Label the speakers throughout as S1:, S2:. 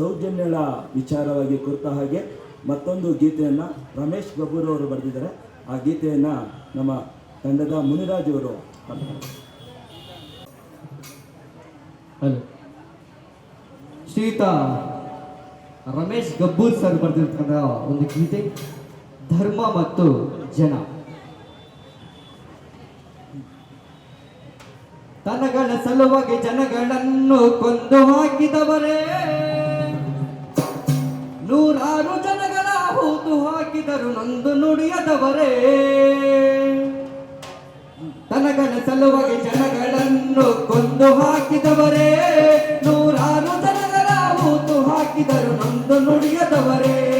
S1: ಸೌಜನ್ಯಳ ವಿಚಾರವಾಗಿ ಕುರಿತ ಹಾಗೆ ಮತ್ತೊಂದು ಗೀತೆಯನ್ನು ರಮೇಶ್ ಗಬ್ಬೂರ್ ಅವರು ಬರೆದಿದ್ದಾರೆ. ಆ ಗೀತೆಯನ್ನು ನಮ್ಮ ತಂಡದ ಮುನಿರಾಜ್ ಅವರು.
S2: ಹಲೋ. ರಮೇಶ್ ಗಬ್ಬೂರ್ ಸರ್ ಬರೆದಿರ್ತಕ್ಕಂಥ ಒಂದು ಗೀತೆ, ಧರ್ಮ ಮತ್ತು ಜನ. ತನಗಳ ಸಲುವಾಗಿ ಜನಗಳನ್ನು ಕೊಂದು ಹಾಕಿದವರೇ. ನೂರಾರು ಜನಗಳ ಹೂತು ಹಾಕಿದರು ನೊಂದು ನುಡಿಯದವರೇ. ತನಗಳ ಸಲುವಾಗಿ ಜನಗಳನ್ನು ಕೊಂದು ಹಾಕಿದವರೇ. ನೂರಾರು ಜನಗಳ ಹೂತು ಹಾಕಿದರು ನೊಂದು ನುಡಿಯದವರೇ.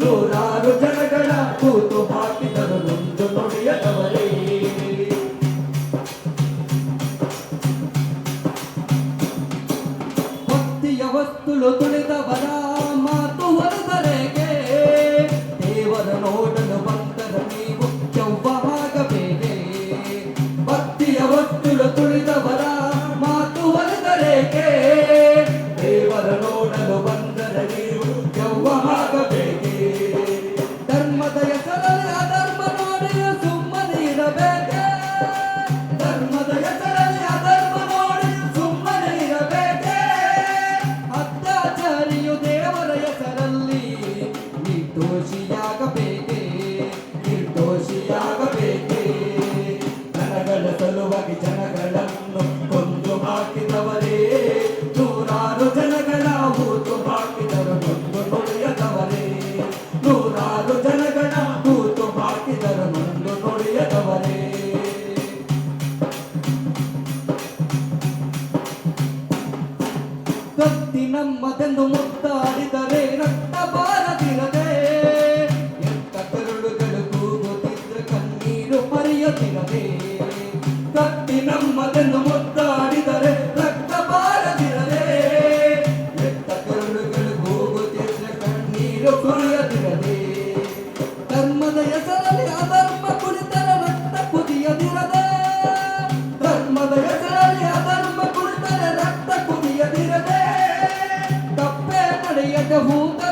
S2: ನೂರಾರು ಜನಗಳ ಹೂತು ಹಾಕಿದರು ನೊಂದು ನುಡಿಯದವರೇ ಭಕ್ತಿಯ ವಸ್ತುಲು ತುಳಿದವರ ಮಾತು ಹೊರದರೆಗೆ ದೇವರ ನೋಡಲು ಬಂದರ ನೀವು ನಿರ್ದೋಷಿಯಾಗಬೇಕೆ ನಿರ್ದೋಷಿಯಾಗಬೇಕೆ. ಜನಗಳ ಸಲುವಾಗಿ ಜನಗಳನ್ನು ಕೊಂದು ನೂರಾರು ಜನಗಳ ಹೂತು ಹಾಕಿದರು ನೂರಾರು ಜನಗಳ ಹೂತು ಹಾಕಿದರು ನೊಂದು ನುಡಿಯದವರೇ. ಕತ್ತಿ ನಮ್ಮದೆಂದು ಮುತ್ತಾಡಿದರೆ ರಕ್ತ ಬಾರದಿರದೆ ಕಣ್ಣೀರು ಪರಿಯುತ್ತಿರದೆ ಕತ್ತಿ ನಮ್ಮದೆಂದು ಮುತ್ತಾಡಿದರೆ ರಕ್ತ ಬಾರದಿರದೆ ಎಂತ ಕರುಳುಗಳು ಕೂಗುತ್ತಿದ್ರೆ ಕಣ್ಣೀರು ಕುರಿಯದಿರದೆ ಧರ್ಮದ ಹೆಸರಲ್ಲಿ ಅಧರ್ಮ ಕುಳಿತರೆ ರಕ್ತ ಕುದಿಯದಿರದೆ ಧರ್ಮದ ಹೆಸರಲ್ಲಿ ಅಧರ್ಮ ಕುಳಿತರೆ ರಕ್ತ ಕುದಿಯದಿರದೆ ತಪ್ಪೇ ನಡೆಯದ ಹೂತರ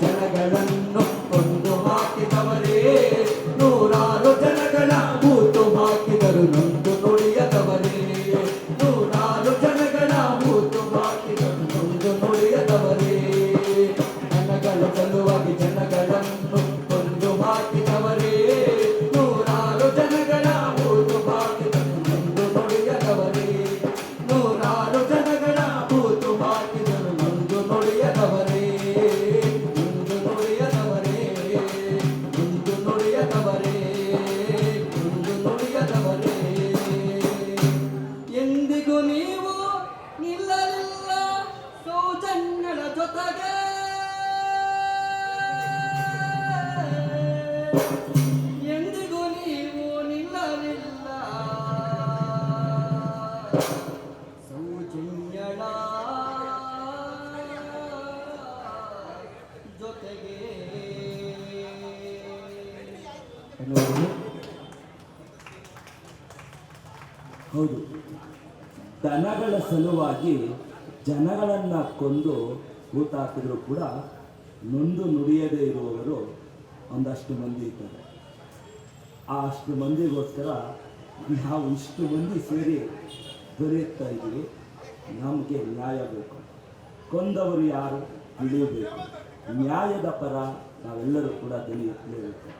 S2: Jalagalanda ಎಂದಿಗೂ ನಿಲ್ಲಲಿಲ್ಲ. ಸೌಜನ್ಯಳ ಜೊತೆಗೆ
S1: ಹೌದು. ದನಗಳ ಸಲುವಾಗಿ ಜನಗಳನ್ನು ಕೊಂದು ಹೂತಾಕಿದ್ರು ಕೂಡ ನೊಂದು ನುಡಿಯದೇ ಇರುವವರು ಒಂದಷ್ಟು ಮಂದಿ ಇದ್ದಾರೆ. ಆ ಅಷ್ಟು ಮಂದಿಗೋಸ್ಕರ ನಾವು ಇಷ್ಟು ಮಂದಿ ಸೇರಿ ದೊರೆಯುತ್ತಾ ಇದ್ದೀವಿ. ನಮಗೆ ನ್ಯಾಯ ಬೇಕು. ಕೊಂದವರು ಯಾರು ತಿಳಿಯಬೇಕು. ನ್ಯಾಯದ ಪರ ನಾವೆಲ್ಲರೂ ಕೂಡ ತಿಳಿಯುತ್ತೇವೆ